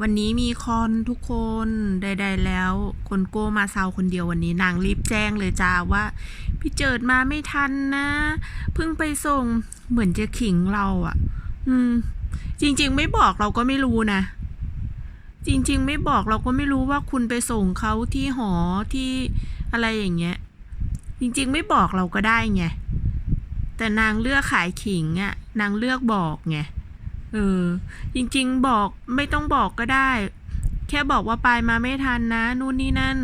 วันนี้มีคอนทุกคนใดๆแล้ว คนโก้มาเซาคนเดียววันนี้นางรีบแจ้งเลยจ้าว่า พี่เจิดมาไม่ทันนะเพิ่งไปส่งเหมือนจะขิงเราอะ่ะ อืม จริงๆไม่บอกเราก็ไม่รู้นะจริง ๆ ไม่บอกเราก็ไม่รู้ว่าคุณไปส่งเขาที่หอที่อะไรอย่างเงี้ย จริง ๆ ไม่บอกเราก็ได้ไงแต่นางเลือกขายขิงอะ่ะ นางเลือกบอกไง เออ จริงๆบอกไม่ต้องบอกก็ได้ แค่บอกว่าปายมาไม่ทันนะ นู่นนี่นั่น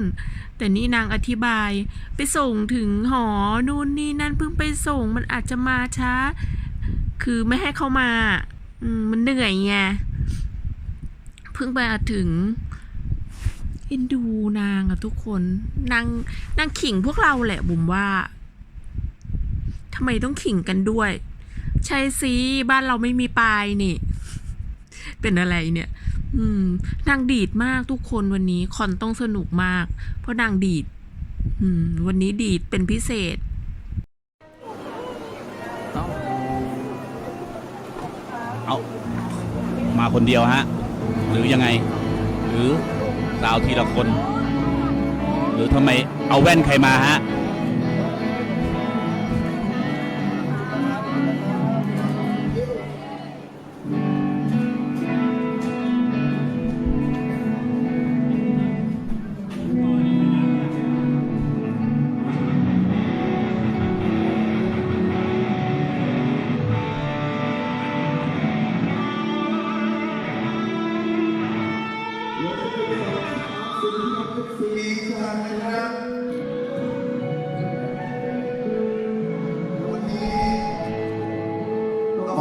แต่นี่นางอธิบาย ไปส่งถึงหอ นู่นนี่นั่นเพิ่งไปส่งมันอาจจะมาช้า คือไม่ให้เขามา อืมมันเหนื่อยไงเพิ่งไปถึงเอ็นดูนางอะทุกคนนางนางขิงพวกเราแหละบุ๋มว่าทำไมต้องขิงกันด้วย ใช่สิบ้านเราไม่มีปลายนี่ เป็นอะไรเนี่ย อืมนางดีดมากทุกคนวันนี้คอนต้องสนุกมาก เพราะนางดีด อืม วันนี้ดีดเป็นพิเศษเอาเอามาคนเดียวฮะ หรือยังไง หรือสาวทีละคน หรือทำไมเอาแว่นใครมาฮะ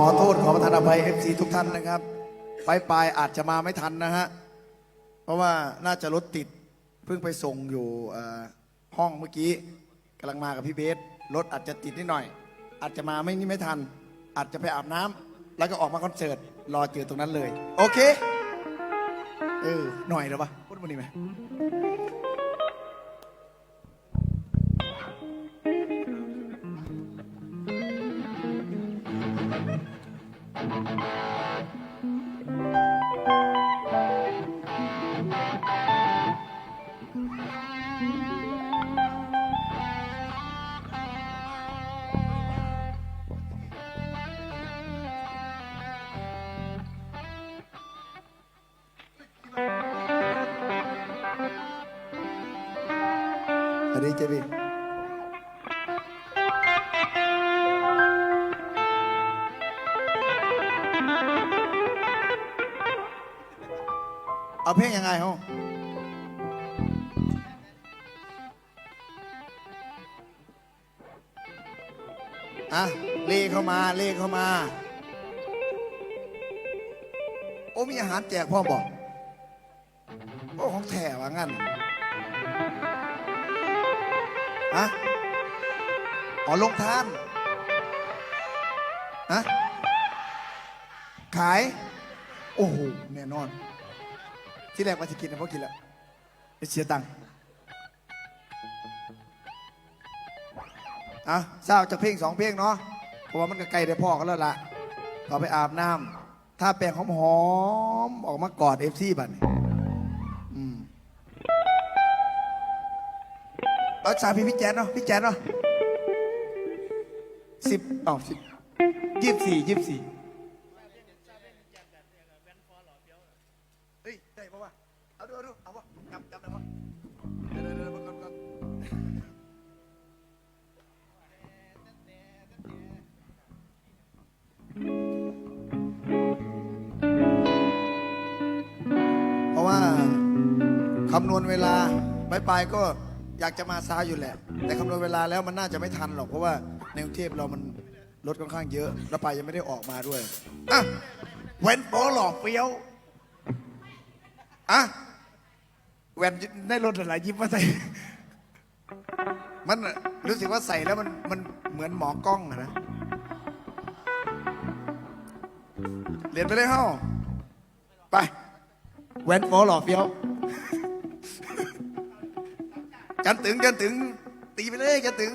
อโทษขอประทานอภัย FC ทุกท่านนะครับปลายปลายๆอาจจะมาไม่ทันนะฮะ เพราะว่าน่าจะรถติด เพิ่งไปส่งอยู่ห้องเมื่อกี้กำลังมากับพี่เบส รถอาจจะติดนิดหน่อย อาจจะมาไม่นี่ไม่ทัน อาจจะไปอาบน้ำแล้วก็ออกมาคอนเสิร์ต รอเจอตรงนั้นเลย โอเค เออ หน่อยหรอวะพูดมาดีไหม ดีเจบีเอาเพลงยังไงฮะอะเลเข้ามาเลเข้ามา โอ้มีอาหารแจกพ่อบอกโอ้ของแถว่างั้น ฮะอ๋อลงทานฮะขาย โอ้โห แน่นอน ที่แรกว่าจะกินนะเพราะกินแล้วไปเสียตังค์อะเศร้าจากเพลงสองเพลงเนาะเพราะว่ามันก็ใกล้ได้พ่อกันแล้วล่ะต่อไปอาบน้ำถ้าแป้งหอมๆออกมากอดเอฟซีบัดนี้ รักษาพี่พี่แจ๊ดเนาะพี่แจ๊ดเนาะสิบอ๋อสิบยี่สิบสี่ยี่สิบสี่เฮ้ยได้ปะวะเอาดูเอาดูเอาปะจำจำได้ปะเดี๋ยวเดี๋ยวเดี๋ยวก่อนก่อนเพราะว่าคำนวณเวลาไปไปๆก็ อยากจะมาซ้าอยู่แหละ แต่คำนวณเวลาแล้วมันน่าจะไม่ทันหรอกเพราะว่าในกรุงเทพเรามันรถค่อนข้างเยอะแล้วไปยังไม่ได้ออกมาด้วยอะแวนโปหลอกเฟี้ยวอะแวนได้รถอะไรยิ้มาใส่ มันรู้สึกว่าใส่แล้วมันมันเหมือนหมอกล้องอะนะเรียนไปเลยเฮ้าไปแวนโปหลอกเฟี้ยว จันถึงจันถึง ตีไปเลยจันถึง